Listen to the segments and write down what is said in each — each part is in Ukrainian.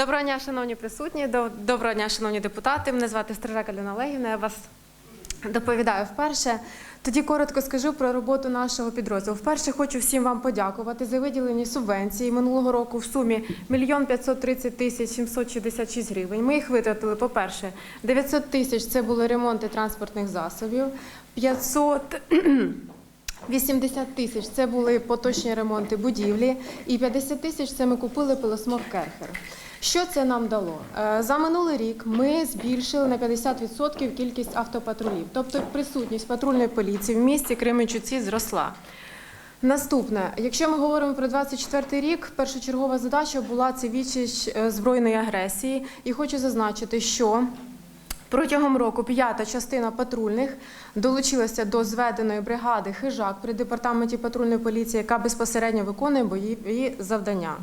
Доброго дня, шановні присутні. до- Доброго дня, шановні депутати. Мене звати Стрижак Альона Олегівна. Я вас доповідаю вперше. Тоді коротко скажу про роботу нашого підрозділу. Вперше хочу всім вам подякувати за виділені субвенції минулого року в сумі 1 530 тисяч 766 гривень. Ми їх витратили, по-перше, 900 тисяч – це були ремонти транспортних засобів, 500 80 тисяч це були поточні ремонти будівлі, і 50 тисяч це ми купили пилосмок Керхер. Що це нам дало? Е, За минулий рік ми збільшили на 50% кількість автопатрулів, тобто присутність патрульної поліції в місті Кременчуці зросла. Наступне, якщо ми говоримо про 24 рік, першочергова задача була це відсіч е, збройної агресії. І хочу зазначити, що Протягом року п'ята частина патрульних долучилася до зведеної бригади хижак при департаменті патрульної поліції, яка безпосередньо виконує бойові завдання.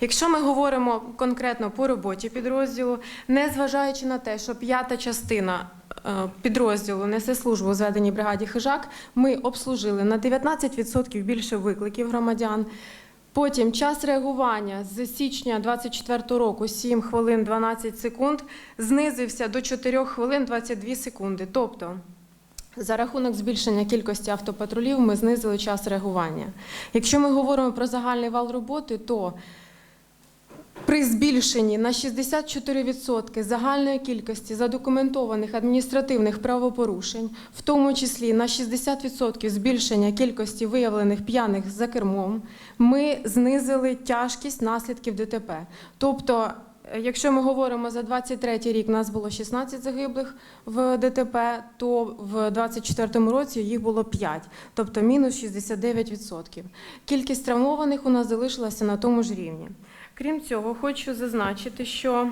Якщо ми говоримо конкретно по роботі підрозділу, незважаючи на те, що п'ята частина е, підрозділу несе службу у зведеній бригаді хижак, ми обслужили на 19% більше викликів громадян. Потім час реагування з січня 24 року 7 хвилин 12 секунд знизився до 4 хвилин 22 секунди. Тобто за рахунок збільшення кількості автопатрулів ми знизили час реагування. Якщо ми говоримо про загальний вал роботи, то при збільшенні на 64% загальної кількості задокументованих адміністративних правопорушень, в тому числі на 60% збільшення кількості виявлених п'яних за кермом, ми знизили тяжкість наслідків ДТП. Тобто, е, якщо ми говоримо за 23 рік, нас було 16 загиблих в ДТП, то в 24 році їх було 5, тобто мінус 69%. Кількість травмованих у нас залишилася на тому ж рівні. Крім цього, хочу зазначити, що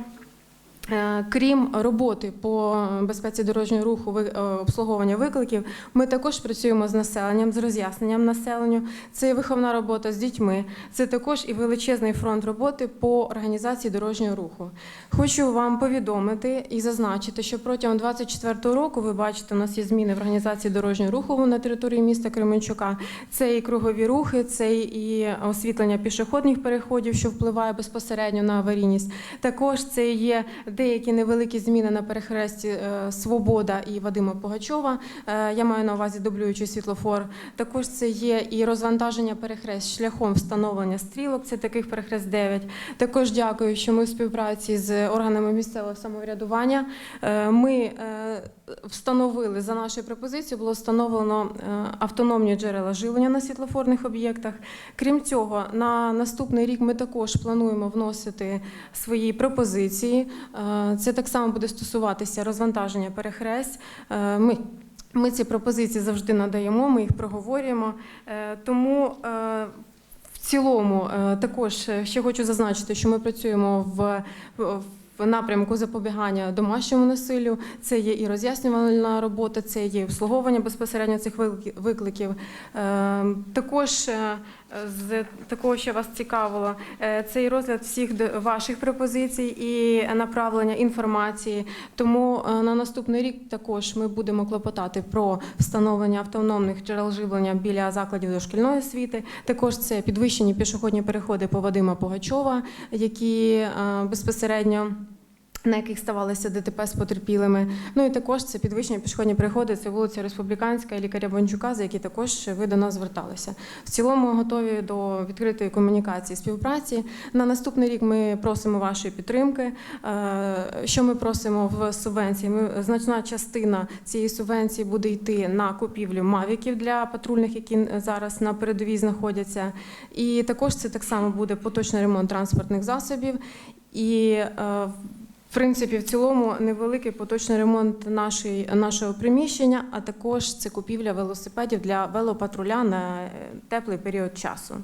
крім роботи по безпеці дорожнього руху, е, обслуговування викликів, ми також працюємо з населенням, з роз'ясненням населенню. Це і виховна робота з дітьми, це також і величезний фронт роботи по організації дорожнього руху. Хочу вам повідомити і зазначити, що протягом 2024 року ви бачите, у нас є зміни в організації дорожнього руху на території міста Кременчука. Це і кругові рухи, це і освітлення пішохідних переходів, що впливає безпосередньо на аварійність. Також це є деякі невеликі зміни на перехресті е, Свобода і Вадима Погачова. Е, Я маю на увазі дублюючий світлофор. Також це є і розвантаження перехрест шляхом встановлення стрілок. Це таких перехрест 9. Також дякую, що ми в співпраці з органами місцевого самоврядування. е, Ми встановили за нашою пропозицією, було встановлено автономні джерела живлення на світлофорних об'єктах. Крім цього, на наступний рік ми також плануємо вносити свої пропозиції. Е, Це так само буде стосуватися розвантаження перехресть. Е, Ми ми ці пропозиції завжди надаємо, ми їх проговорюємо. Е, Тому в цілому також ще хочу зазначити, що ми працюємо в, в напрямку запобігання домашньому насиллю. Це є і роз'яснювальна робота, це є і обслуговування безпосередньо цих викликів. Також з такого, що вас цікавило, е, це і розгляд всіх ваших пропозицій і направлення інформації. Тому е, на наступний рік також ми будемо клопотати про встановлення автономних джерел живлення біля закладів дошкільної освіти. Також це підвищені пішохідні переходи по Вадима Погачова, які е, безпосередньо. На яких ставалися ДТП з потерпілими. Ну і також це підвищення пішохідні переходи, це вулиця Республіканська і лікаря Бончука, за які також ви до нас зверталися. В цілому готові до відкритої комунікації співпраці. На наступний рік ми просимо вашої підтримки. Е, Що ми просимо в субвенції? Ми значна частина цієї субвенції буде йти на купівлю мавіків для патрульних, які зараз на передовій знаходяться. І також це так само буде поточний ремонт транспортних засобів. І е, в принципі, в цілому невеликий поточний ремонт нашої, нашого приміщення, а також це купівля велосипедів для велопатруля на е, теплий період часу.